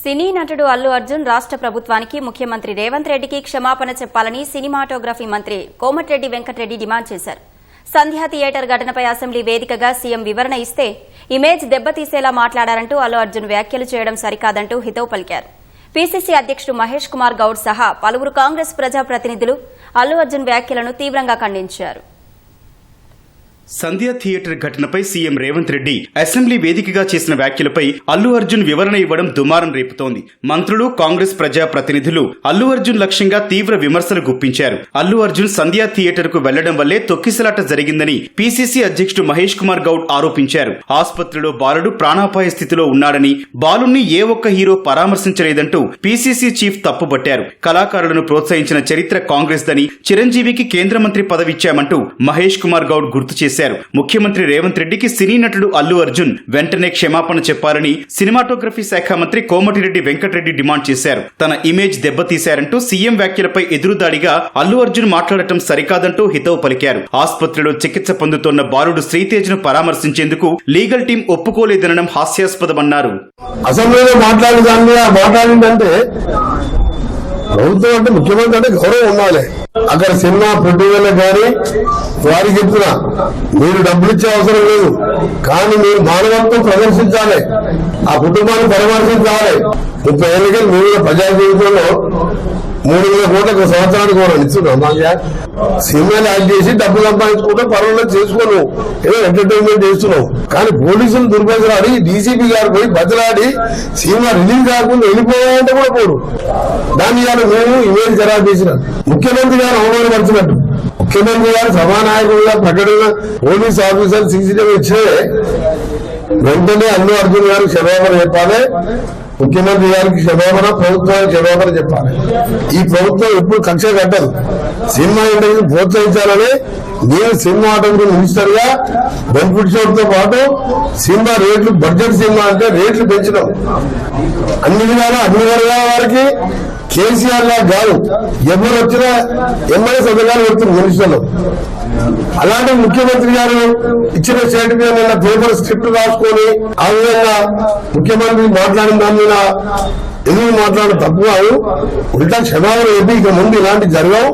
సినీ నటుడు అల్లు అర్జున్ రాష్ట్ర ప్రభుత్వానికి ముఖ్యమంత్రి రేవంత్ రెడ్డికి క్షమాపణ చెప్పాలని సినిమాటోగ్రఫీ మంత్రి కోమటిరెడ్డి వెంకటరెడ్డి డిమాండ్ చేశారు. సంధ్యా థియేటర్ ఘటనపై అసెంబ్లీ వేదికగా సీఎం వివరణ ఇస్తే ఇమేజ్ దెబ్బతీసేలా మాట్లాడారంటూ అల్లు అర్జున్ వ్యాఖ్యలు చేయడం సరికాదంటూ హితవు పలికారు. పీసీసీ అధ్యక్షుడు మహేష్ కుమార్ గౌడ్ సహా పలువురు కాంగ్రెస్ ప్రజాప్రతినిధులు అల్లు అర్జున్ వ్యాఖ్యలను తీవ్రంగా ఖండించారు. సంధ్యా థియేటర్ ఘటనపై సీఎం రేవంత్ రెడ్డి అసెంబ్లీ వేదికగా చేసిన వ్యాఖ్యలపై అల్లు అర్జున్ వివరణ ఇవ్వడం దుమారం రేపుతోంది. మంత్రులు కాంగ్రెస్ ప్రజా ప్రతినిధులు అల్లు అర్జున్ లక్ష్యంగా తీవ్ర విమర్శలు గుప్పించారు. అల్లు అర్జున్ సంధ్యా థియేటర్కు వెళ్ళడం వల్లే తొక్కిసలాట జరిగిందని పీసీసీ అధ్యక్షుడు మహేష్ కుమార్ గౌడ్ ఆరోపించారు. ఆసుపత్రిలో బాలుడు ప్రాణాపాయ స్థితిలో ఉన్నాడని బాలుణ్ణి ఏ ఒక్క హీరో పరామర్శించలేదంటూ పీసీసీ చీఫ్ తప్పుబట్టారు. కళాకారులను ప్రోత్సహించిన చరిత్ర కాంగ్రెస్ దని చిరంజీవికి కేంద్ర మంత్రి పదవిచ్చామంటూ మహేష్ కుమార్ గౌడ్ గుర్తు చేశారు. ముఖ్యమంత్రి రేవంత్ రెడ్డికి సినీ నటుడు అల్లు అర్జున్ వెంటనే క్షమాపణ చెప్పాలని సినిమాటోగ్రఫీ శాఖ మంత్రి కోమటిరెడ్డి వెంకటరెడ్డి డిమాండ్ చేశారు. తన ఇమేజ్ దెబ్బతీశారంటూ సీఎం వ్యాఖ్యలపై ఎదురుదాడిగా అల్లు అర్జున్ మాట్లాడటం సరికాదంటూ హితవు పలికారు. ఆసుపత్రిలో చికిత్స పొందుతున్న బాలుడు శ్రీతేజ్ను పరామర్శించేందుకు లీగల్ టీం ఒప్పుకోలేదనడం హాస్యాస్పదమన్నారు. అసెంబ్లీలో మాట్లాడిన మాట్లాడిందంటే ప్రభుత్వం అంటే ముఖ్యమంత్రి అంటే గౌరవం ఉండాలి. అక్కడ సినిమా ప్రొడ్యూసర్లకు కానీ వారికి చెప్తున్నా మీరు డబ్బులు ఇచ్చే అవసరం లేదు. కానీ మీరు మానవత్వం ప్రదర్శించాలి. ఆ కుటుంబాన్ని కావాలి ముప్పై ఏళ్ళకి మూడు వేల పంచాయతీ జీవితంలో మూడు వేల కోట్లకు సంవత్సరానికి కూడా ఇస్తున్నాం. సినిమాలు యాక్ట్ చేసి డబ్బులు సంపాదించుకుంటే పర్వాలేదు చేసుకోను ఏదో ఎంటర్టైన్మెంట్ చేస్తున్నావు కానీ పోలీసులు దుర్భద్రాడి డీసీపీ గారు పోయి బదిలాడి సినిమా రిలీజ్ కాకుండా వెళ్ళిపోవాలంటే కూడా పోడు దాని గారు మేము ఇమేజ్ ఖరాబ్ చేసిన ముఖ్యమంత్రి గారు అవమానపరిచినట్టు. ముఖ్యమంత్రి గారు సభానాయకులుగా ప్రకటన పోలీస్ ఆఫీసర్ సీసీటీవీ ఇచ్చే వెంటనే అల్లు అర్జున్ గారికి క్షమాపణ చెప్పాలి. ముఖ్యమంత్రి గారికి క్షమాపణ ప్రభుత్వానికి క్షమాపణ చెప్పాలి. ఈ ప్రభుత్వం ఎప్పుడు కక్ష కట్టదు. సినిమా ఇండస్ట్రీని ప్రోత్సహించాలని నేను సినిమా ఆటోగ్రఫీ మినిస్టర్గా బెనిఫిట్ షాప్తో పాటు సినిమా రేట్లు బడ్జెట్ సినిమా అంటే రేట్లు పెంచడం. అన్ని విధాలా అన్ని వర్గాల వారికి కేసీఆర్ లా కాదు. ఎవరు వచ్చినా ఎమ్మెల్యే సంతకాలు పెడుతుంది మినిస్టర్లు అలాంటి ముఖ్యమంత్రి గారు ఇచ్చిన స్టేట్ మీద నిన్న పేపర్ స్క్రిప్ట్ రాసుకొని ఆ విధంగా ముఖ్యమంత్రి మాట్లాడిన దాని మీద ఎదురు మాట్లాడడం తప్పు కాదు. ఉల్టా క్షమాపణ చెప్పి ఇక ముందు ఇలాంటి జరగవు.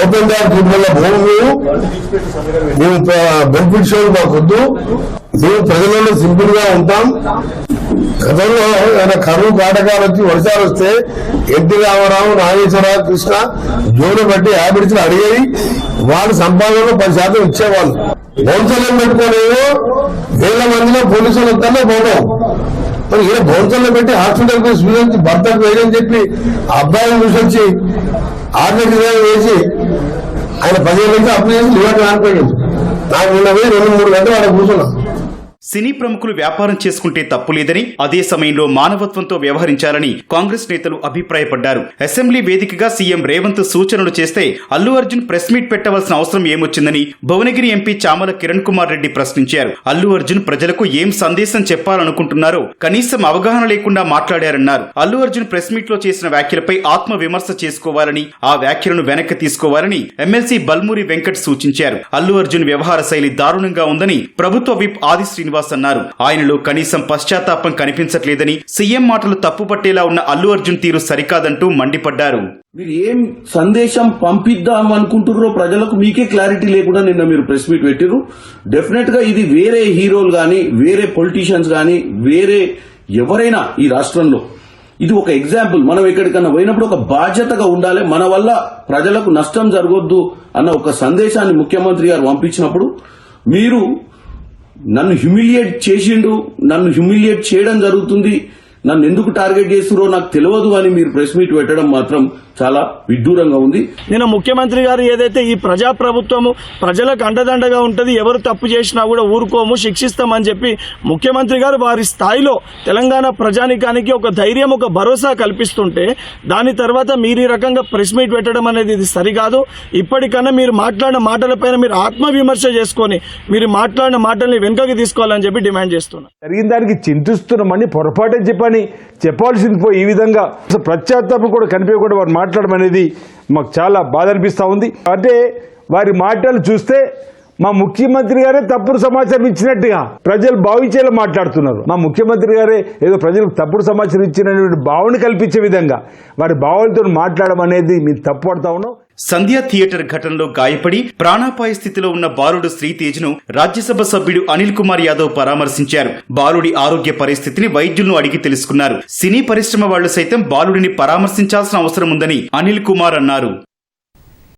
ఓపెన్ డాక్ ట్రిబ్యునల్ భూములు మేము మేము బెనిఫిట్ షోలు మాకొద్దు. మేము ప్రజలలో సింపుల్గా ఉంటాం. గతంలో ఏదైనా కరువు కాటకాలు వచ్చి వర్షాలు వస్తే ఎన్టీ రామారావు నాగేశ్వరరావు కృష్ణ జోలు బట్టి హ్యాబిట్స్ అడిగేది. వాళ్ళ సంపాదనలో పది శాతం ఇచ్చేవాళ్ళు. బౌన్సర్లను పెట్టుకోలేవు వేల మందిలో పోలీసులు వస్తానే పోవడం మరి ఈయన బౌన్సర్లు పెట్టి హాస్పిటల్కు స్టూడెంట్స్ భర్తకు వేయని చెప్పి ఆ అబ్బాయిని చూసొచ్చి ఆర్థిక వేసి ఆయన పదిహేను నుంచి అప్లై చేసి లివర్ కానిపోయింది నాకు నిన్న పోయి రెండు మూడు గంటలు ఆడ కూర్చున్నాను సినీ ప్రముఖులు వ్యాపారం చేసుకుంటే తప్పులేదని అదే సమయంలో మానవత్వంతో వ్యవహరించాలని కాంగ్రెస్ నేతలు అభిప్రాయపడ్డారు. అసెంబ్లీ వేదికగా సీఎం రేవంత్ సూచనలు చేస్తే అల్లు అర్జున్ ప్రెస్ మీట్ పెట్టవలసిన అవసరం ఏమొచ్చిందని భువనగిరి ఎంపీ చామల కిరణ్ కుమార్ రెడ్డి ప్రశ్నించారు. అల్లు అర్జున్ ప్రజలకు ఏం సందేశం చెప్పాలనుకుంటున్నారో కనీసం అవగాహన లేకుండా మాట్లాడారన్నారు. అల్లు అర్జున్ ప్రెస్ మీట్లో చేసిన వ్యాఖ్యలపై ఆత్మ విమర్శ చేసుకోవాలని ఆ వ్యాఖ్యలను వెనక్కి తీసుకోవాలని ఎమ్మెల్సీ బల్మూరి వెంకట్ సూచించారు. అల్లు అర్జున్ వ్యవహార శైలి దారుణంగా ఉందని ప్రభుత్వ విప్ ఆది శ్రీనివాస్ అన్నారు. ఆయనలో కనీసం పశ్చాత్తాపం కనిపించట్లేదని సీఎం మాటలు తప్పుపట్టేలా ఉన్న అల్లు అర్జున్ తీరు సరికాదంటూ మండిపడ్డారు. మీరు ఏం సందేశం పంపిద్దాం అనుకుంటున్నారో ప్రజలకు మీకే క్లారిటీ లేకుండా నిన్న మీరు ప్రెస్ మీట్ పెట్టిరు డెఫినెట్గా ఇది వేరే హీరోలు గాని వేరే పొలిటీషియన్స్ గాని వేరే ఎవరైనా ఈ రాష్ట్రంలో. ఇది ఒక ఎగ్జాంపుల్ మనం ఎక్కడికన్నా పోయినప్పుడు ఒక బాధ్యతగా ఉండాలి. మన వల్ల ప్రజలకు నష్టం జరగొద్దు అన్న ఒక సందేశాన్ని ముఖ్యమంత్రి గారు పంపించినప్పుడు మీరు నన్ను హ్యూమిలియేట్ చేసిండు నన్ను హ్యూమిలియేట్ చేయడం జరుగుతుంది నన్ను ఎందుకు టార్గెట్ చేస్తురో నాకు తెలియదు అని మీరు ప్రెస్ మీట్ పెట్టడం మాత్రం చాలా విడ్డూరంగా ఉంది. నిన్న ముఖ్యమంత్రి గారు ఏదైతే ఈ ప్రజా ప్రభుత్వము ప్రజలకు అండదండగా ఉంటది ఎవరు తప్పు చేసినా కూడా ఊరుకోము శిక్షిస్తామని చెప్పి ముఖ్యమంత్రి గారు వారి స్థాయిలో తెలంగాణ ప్రజానికానికి ఒక ధైర్యం ఒక భరోసా కల్పిస్తుంటే దాని తర్వాత మీరు ఈ రకంగా ప్రెస్ మీట్ పెట్టడం అనేది ఇది సరికాదు. ఇప్పటికన్నా మీరు మాట్లాడిన మాటలపైన మీరు ఆత్మవిమర్శ చేసుకొని మీరు మాట్లాడిన మాటల్ని వెనుకకి తీసుకోవాలని చెప్పి డిమాండ్ చేస్తున్నారు జరిగిన దానికి చింతిస్తున్నామని పొరపాటే చెప్పని చెప్పాల్సింది పోయి ఈ విధంగా ప్రత్యాత్తాపం కూడా కనిపించకుండా వారు మాట్లాడడం అనేది మాకు చాలా బాధ అనిపిస్తూ ఉంది. అంటే వారి మాటలు చూస్తే మా ముఖ్యమంత్రి గారే తప్పుడు సమాచారం ఇచ్చినట్టుగా ప్రజలు భావించేలా మాట్లాడుతున్నారు. మా ముఖ్యమంత్రి గారే ఏదో ప్రజలకు తప్పుడు సమాచారం ఇచ్చినటువంటి భావన కల్పించే విధంగా వారి భావాలతో మాట్లాడడం అనేది మేము తప్పు పడతా ఉన్నాం. సంధ్యా థియేటర్ ఘటనలో గాయపడి ప్రాణాపాయ స్థితిలో ఉన్న బాలుడు శ్రీతేజ్ను రాజ్యసభ సభ్యుడు అనిల్ కుమార్ యాదవ్ పరామర్శించారు. బాలుడి ఆరోగ్య పరిస్థితిని వైద్యులను అడిగి తెలుసుకున్నారు. సినీ పరిశ్రమ వాళ్ళు సైతం బాలుడిని పరామర్శించాల్సిన అవసరం ఉందని అనిల్ కుమార్ అన్నారు.